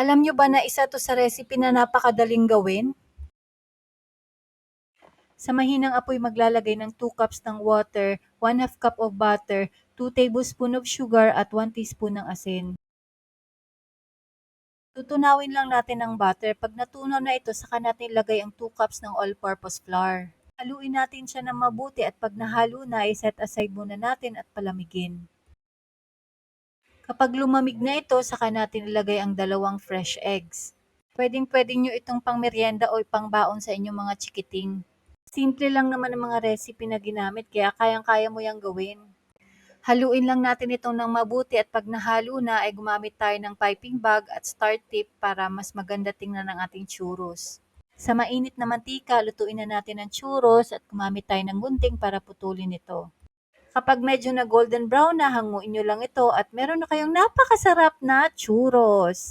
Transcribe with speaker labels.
Speaker 1: Alam nyo ba na isa to sa recipe na napakadaling gawin? Sa mahinang apoy maglalagay ng 2 cups ng water, 1 half cup of butter, 2 tablespoon of sugar at 1 teaspoon ng asin. Tutunawin lang natin ang butter. Pag natunaw na ito, saka natin ilagay ang 2 cups ng all-purpose flour. Haluin natin siya ng mabuti at pag nahalo na, i-set aside muna natin at palamigin. Kapag lumamig na ito, saka natin ilagay ang dalawang fresh eggs. Pwedeng pwede nyo itong pang merienda o pangbaon sa inyong mga chikiting. Simple lang naman ang mga recipe na ginamit kaya kayang-kaya mo yang gawin. Haluin lang natin itong ng mabuti at pag nahalo na ay gumamit tayo ng piping bag at start tip para mas maganda tingnan ang ating churros. Sa mainit na mantika, lutuin na natin ang churros at gumamit tayo ng gunting para putulin ito. Kapag medyo na golden brown na, hanguin nyo lang ito at meron na kayong napakasarap na churros.